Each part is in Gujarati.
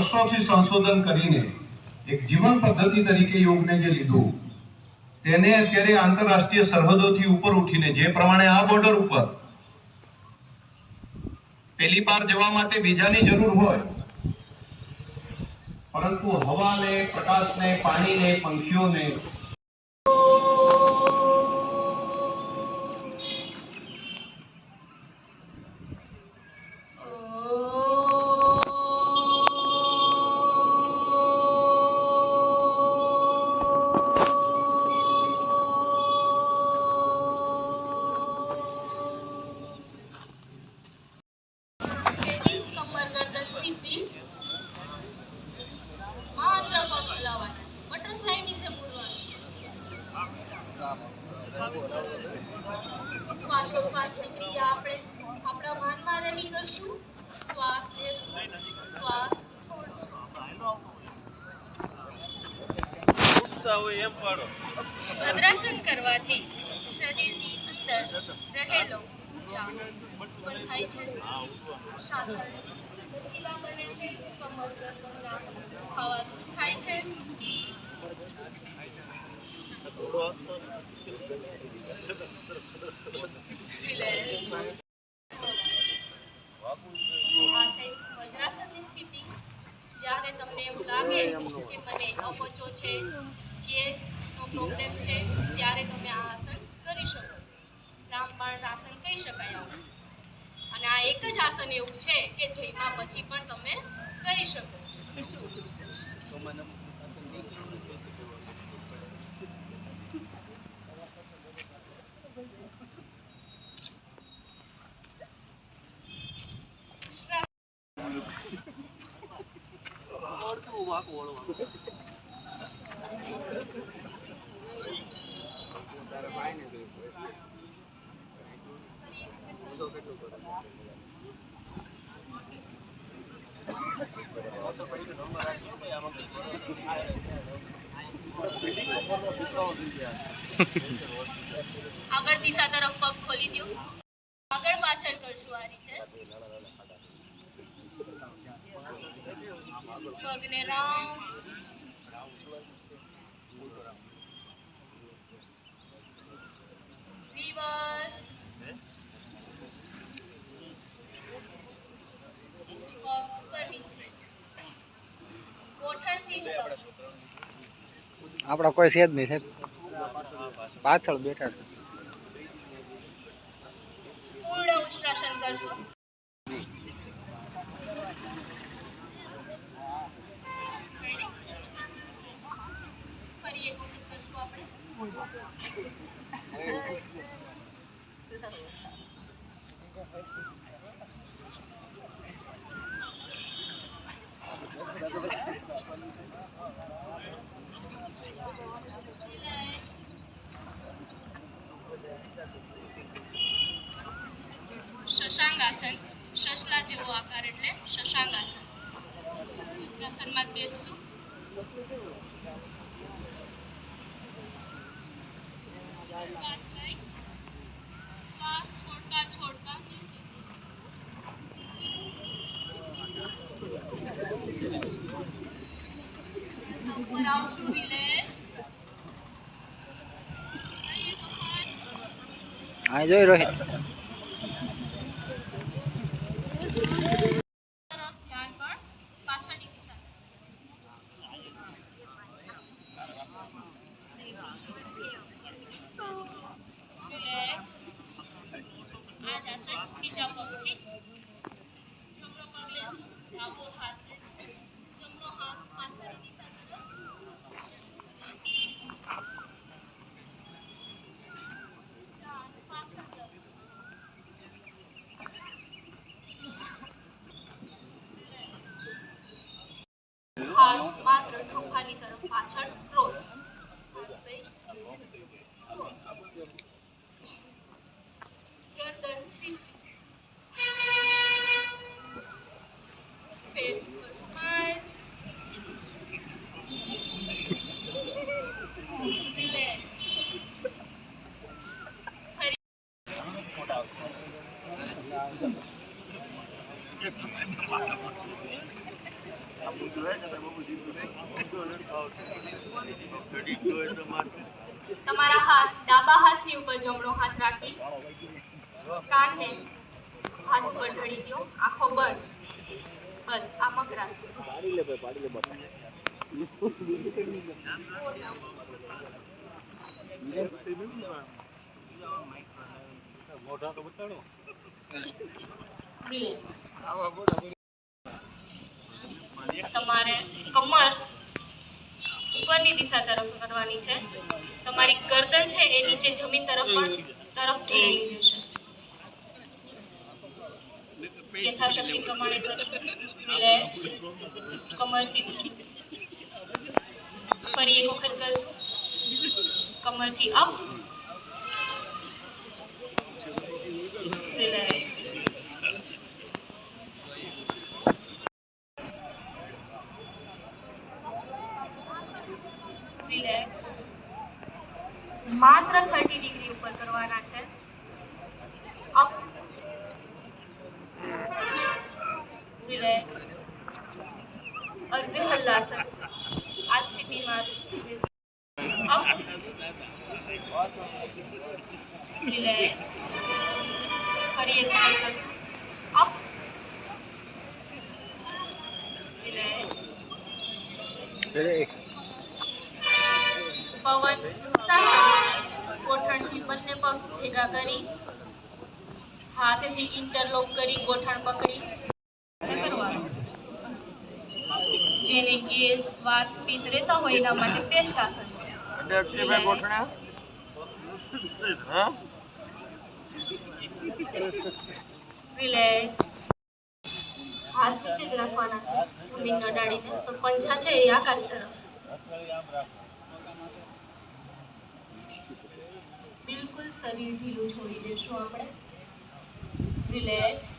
વર્ષોથી સંશોધન કરીને એક જીવન પદ્ધતિ તરીકે યોગને જે લીધું, તેને અત્યારે આંતરરાષ્ટ્રીય સરહદોથી ઉપર ઉઠીને, જે પ્રમાણે આ બોર્ડર ઉપર પેલી પાર જવા માટે બીજાની જરૂર હોય, પરંતુ હવાને, પ્રકાશને, પાણીને, પંખીઓને ભદ્રાસન કરવાથી શરીરની અંદર રહેલો ઊંચા ઉત્પન્ન થાય છે. લચીલા બને છે કમર ગરદનના દુખાવા દૂર થાય છે. વજ્રાસનની સ્થિતિ, જ્યારે તમને એવું લાગે કે મને અપચો છે પ્રોબ્લેમ છે, ત્યારે તમે આ આસન કરી શકો. રામબાણ આસન કહી શકાય આવું. અને આ એક જ આસન એવું છે કે જેમાં પછી પણ તમે કરી શકો. ઓળતું વાંકું આગળ દિશા તરફ પગ ખોલી દો આગળ પાછળ કરશું આ રીતે. પગને રાઉન્ડ. ઉપર આપણા કોઈ છે જ નહીં સાહેબ. પાછળ બેઠા છે Ready? ફરી એક વખત કરશું આપણે Relax. શશાંગાસન શશલા જેવો આકાર એટલે શશાંગાસન વજ્રાસનમાં જ બેસશું શ્વાસ લઈ શ્વાસ છોડતા આ જોઈ રોહિત તરફ ધ્યાન પણ પાછળની દિશા તરફ રિલેક્સ આ જ આસન બીજા પગથી જમણો પગ લેશું ડાબો હાથ લેશું જમણો હાથ પાછળની દિશા તરફ ડાન પાછળ તરફ હાથ માત્ર ખંભાની તરફ પાછળ ક્રોસ હાથ લઈ ક્રોસ ગરદન સીધી ફેસ ઉપર સ્માઈલ રિલેક્સ ફરી તમારા હાથ ડાબા હાથની ઉપર જમણો હાથ રાખી કાનને હાથ ઉપર ઢળી દો આંખો બંધ બસ, આ મકરાસન રિલેક્સ તમારે કમર ઉપરની દિશા તરફ કરવાની છે. તમારી ગરદન છે એ નીચે જમીન તરફ તરફ ઢળેલી રહેશે યથાશક્તિ પ્રમાણે કરશું. કમરથી ઊંચું. ફરી એક વખત કરશું. કમરથી અપ. રિલેક્સ રિલેક્સ માત્ર થર્ટી ડિગ્રી ઉપર કરવાના છે અપ રિલેક્સ અર્ધ હલ્લાસન આ સ્થિતિમાં રહેશું. અપ રિલેક્સ ફરી એક વખત કરશું અપ રિલેક્સ પવન ઉડતા સમયે ગોઠણથી બંને પગ ભેગા કરી હાથથી ઇન્ટરલોક કરી ગોઠણ પકડી ન કરવાનું જેને ગેસ વાત પિત્ત રહેતા હોય એના માટે બેસ્ટ આસન છે. Relax. રિલેક્સ હાથ નીચે જ રાખવાના છે જમીન ન અડાડીને પણ પંજા છે એ આકાશ તરફ. બિલકુલ શરીર ઢીલું છોડી દેશું આપણે. રિલેક્સ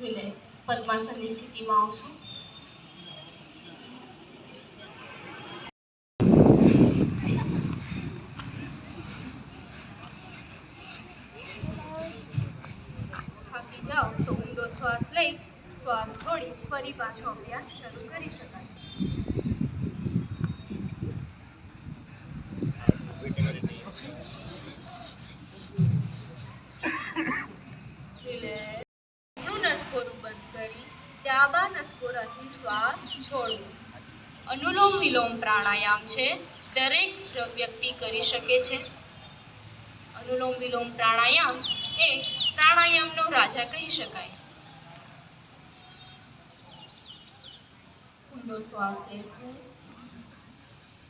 રિલેક્સ પદ્માસનની સ્થિતિમાં આવશું? થાકી જાઓ તો ઊંડો શ્વાસ લઈ શ્વાસ છોડી ફરી પાછો અભ્યાસ શરૂ કરી શકાય. શ્વાસ છોડવું. અનુલોમ વિલોમ પ્રાણાયામ છે, દરેક વ્યક્તિ કરી શકે છે. અનુલોમ વિલોમ પ્રાણાયામ એ પ્રાણાયામનો રાજા કહી શકાય. ઊંડો શ્વાસ લેશું.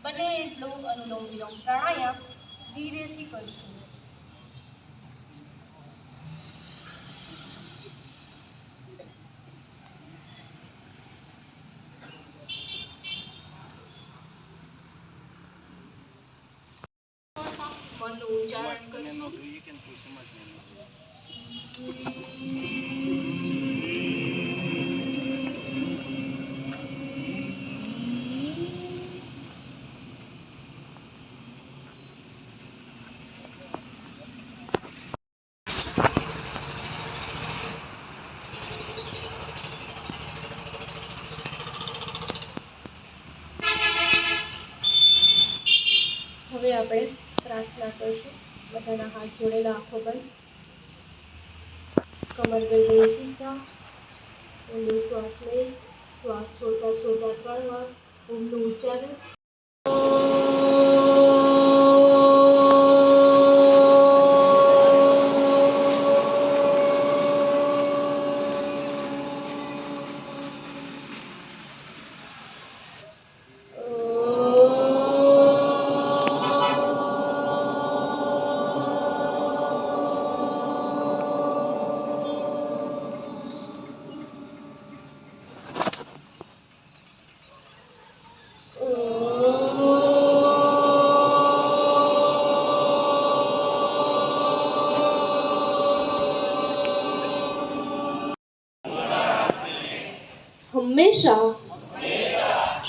બને એટલો અનુલોમ વિલોમ પ્રાણાયામ ધીરેથી કરશું. ઉચ્ચારણ કરશું હવે આપણે પ્રાર્થના કરશું બધાના હાથ જોડેલા આંખો બંધ. કમર ગરદન સીધા ઊંડો શ્વાસ લઈ શ્વાસ છોડતા છોડતા ત્રણ વાર ઊંડું ઉચ્ચારણ હંમેશા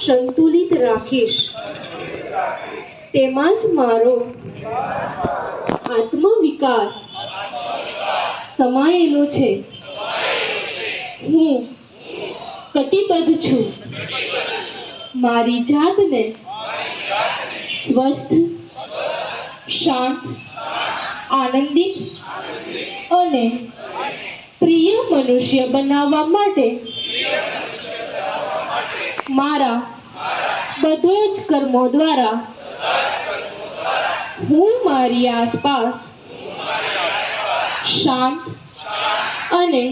સંતુલિત રાખીશ. તેમાં જ મારો આત્મવિકાસ સમાયેલો છે. હું કટિબદ્ધ છું. મારી જાતને સ્વસ્થ, શાંત, આનંદિત અને પ્રિય મનુષ્ય બનાવવા માટે મારા બધા જ કર્મો દ્વારા હું મારી આસપાસ શાંત અને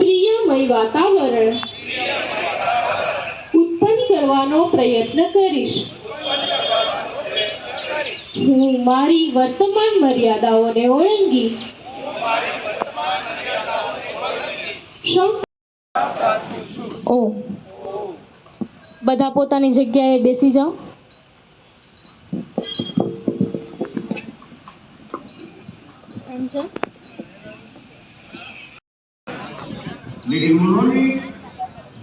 પ્રિયમય વાતાવરણ ઉત્પન્ન કરવાનો પ્રયત્ન કરીશ. હું મારી વર્તમાન મર્યાદાઓને ઓળંગી ઓ બધા પોતાની જગ્યાએ બેસી જાઓ એમ છે लेकिन उन्होंने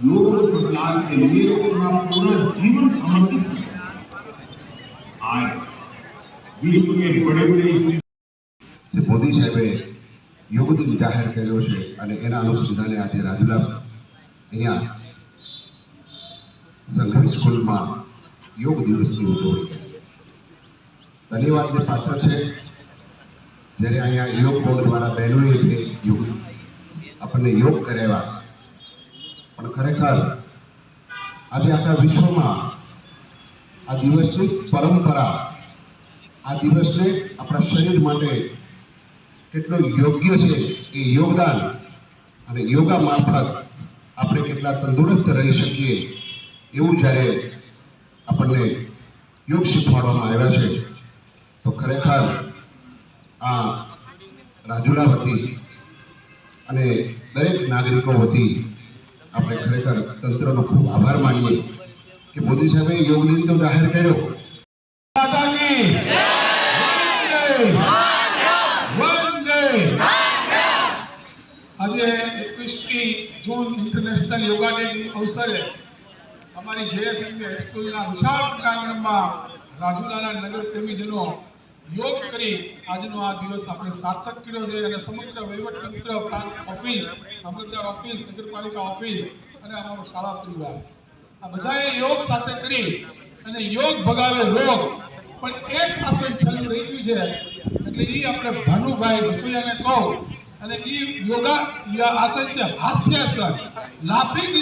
योग प्रज्ञान के लिए अपना पूरा जीवन समर्पित किया आज विश्व के बड़े बड़े જે મોદી સાહેબે યોગ દિન જાહેર કર્યો છે અને એના અનુસંધાને આજે રાજુલા અહીંયા સંઘવી સ્કૂલમાં યોગ દિવસની ઉજવણી કરી. ધન્યવાદને પાત્ર છે. જ્યારે અહીંયા યોગ બોર્ડ દ્વારા બહેનોએ જે યોગ આપણને યોગ કરાવ્યા, પણ ખરેખર આજે આખા વિશ્વમાં આ દિવસની પરંપરા, આ દિવસને આપણા શરીર માટે કેટલું યોગ્ય છે એ યોગદાન અને યોગા મારફત આપણે કેટલા તંદુરસ્ત રહી શકીએ એવું જ્યારે આપણને યોગ શીખવાડવામાં આવ્યા છે, તો ખરેખર આ રાજુલા વતી અને દરેક નાગરિકો વતી આપણે ખરેખર તંત્રનો ખૂબ આભાર માનીએ કે મોદી સાહેબે યોગ દિન તો જાહેર કર્યો. આજે એકવીસમી જૂન ઇન્ટરનેશનલ યોગા ડે અવસરે અમારી જેએસએમબી હાઈસ્કૂલના વિશાળ પ્રાંગણમાં રાજુલાના નગર પ્રેમીજનો યોગ કરી આજનો આ દિવસ આપણે સાર્થક કર્યો છે અને સમગ્ર વહીવટતંત્ર પ્રાંત ઓફિસ મામલતદાર ઓફિસ, નગરપાલિકા ઓફિસ અને અમારો શાળા પરિવાર. આ બધાએ યોગ સાથે કરી અને યોગ ભગાવે રોગ, પણ એક પાસે છેલ્લું રહી ગયું છે. એટલે એ આપણે ભાનુભાઈ વસોયાને કહું અને એ યોગા આસન છે હાસ્યાસન લાફિંગ